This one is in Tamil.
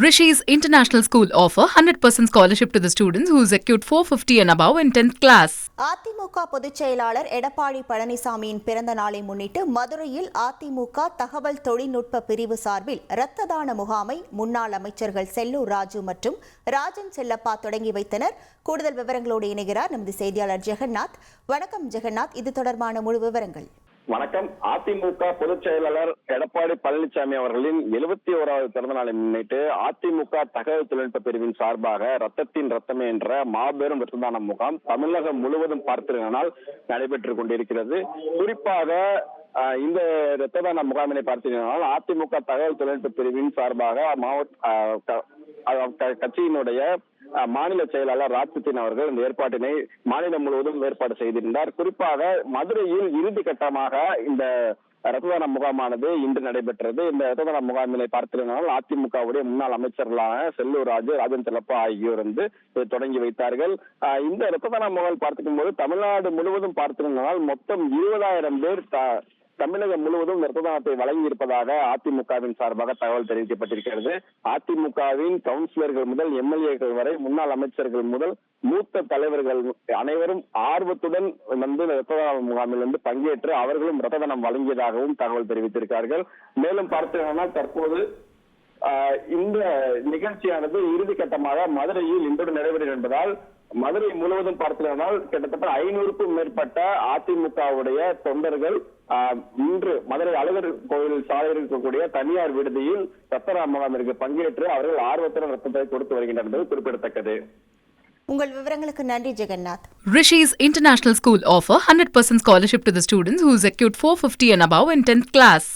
Rishi's International School offer 100% scholarship to the students who secured 450 and above in 10th class. AIADMK பொதுச் செயலாளர் எடப்பாடி பழனிசாமியின் பிறந்த நாளை முன்னிட்டு மதுரையில் அதிமுக தகவல் தொழில்நுட்ப பிரிவு சார்பில் இரத்த தான முகாமை முன்னாள் அமைச்சர்கள் செல்லூர் ராஜு மற்றும் ராஜன் செல்லப்பா தொடங்கி வைத்தனர். கூடுதல் விவரங்களோடு இணைகிறார். நமது செய்தியாளர் ஜெகநாத். வணக்கம் ஜெகநாத். இது தொடர்பான முழு விவரங்கள். வணக்கம். அதிமுக பொதுச் செயலாளர் எடப்பாடி பழனிசாமி அவர்களின் எழுபத்தி ஓராவது பிறந்த நாளை முன்னிட்டு அதிமுக தகவல் தொழில்நுட்ப பிரிவின் சார்பாக ரத்தத்தின் ரத்தமே என்ற மாபெரும் ரத்ததான முகாம் தமிழகம் முழுவதும் பார்த்திருந்தால் நடைபெற்றுக் கொண்டிருக்கிறது. குறிப்பாக இந்த ரத்ததான முகாமினை பார்த்தீங்கன்னால் அதிமுக தகவல் தொழில்நுட்ப பிரிவின் சார்பாக மாவட்ட கட்சியினுடைய மாநில செயலாளர் ராஜ்புத்தின் அவர்கள் இந்த ஏற்பாட்டினை மாநிலம் முழுவதும் ஏற்பாடு செய்திருந்தார். குறிப்பாக மதுரையில் இறுதி கட்டமாக இந்த ரத்ததான முகாமானது இன்று நடைபெற்றது. இந்த ரத்ததான முகாமினை பார்த்திருந்தால் அதிமுகவுடைய முன்னாள் அமைச்சர்களான செல்லூர் ராஜு ராஜன் செல்லப்பா ஆகியோர் வந்து தொடங்கி வைத்தார்கள். இந்த ரத்ததான முகாம் பார்த்துக்கும் போது தமிழ்நாடு முழுவதும் பார்த்திருந்தால் மொத்தம் இருபதாயிரம் பேர் த- தமிழகம் முழுவதும் ரத்ததானத்தை வழங்கி இருப்பதாக அதிமுகவின் சார்பாக தகவல் தெரிவிக்கப்பட்டிருக்கிறது. அதிமுகவின் கவுன்சிலர்கள் முதல் எம்எல்ஏக்கள் வரை முன்னாள் அமைச்சர்கள் முதல் மூத்த தலைவர்கள் அனைவரும் ஆர்வத்துடன் வந்து ரத்ததான முகாமில் வந்து பங்கேற்று அவர்களும் ரத்ததானம் வழங்கியதாகவும் தகவல் தெரிவித்திருக்கிறார்கள். மேலும் பார்த்தீங்கன்னா தற்போது இந்த நிகழ்ச்சியானது இறுதி கட்டமாக மதுரையில் இன்றுடன் நிறைவேறும் என்பதால் மதுரை முழுவதும் பார்த்தீங்கன்னா கிட்டத்தட்ட ஐநூறுக்கும் மேற்பட்ட அதிமுகவுடைய தொண்டர்கள் ஆஹ், இன்று மதுரை அழகர் கோவில் சாலையில் இருக்கக்கூடிய தனியார் விடுதியில் ரத்த முகாமிற்கு பங்கேற்று அவர்கள் ஆர்வத்துடன் ரத்தத்தை கொடுத்து வருகின்றனர் என்பது குறிப்பிடத்தக்கது உங்கள் விவரங்களுக்கு நன்றி Jagannath Rishi's International School offer 100% scholarship to the students who secured 450 and above in 10th class.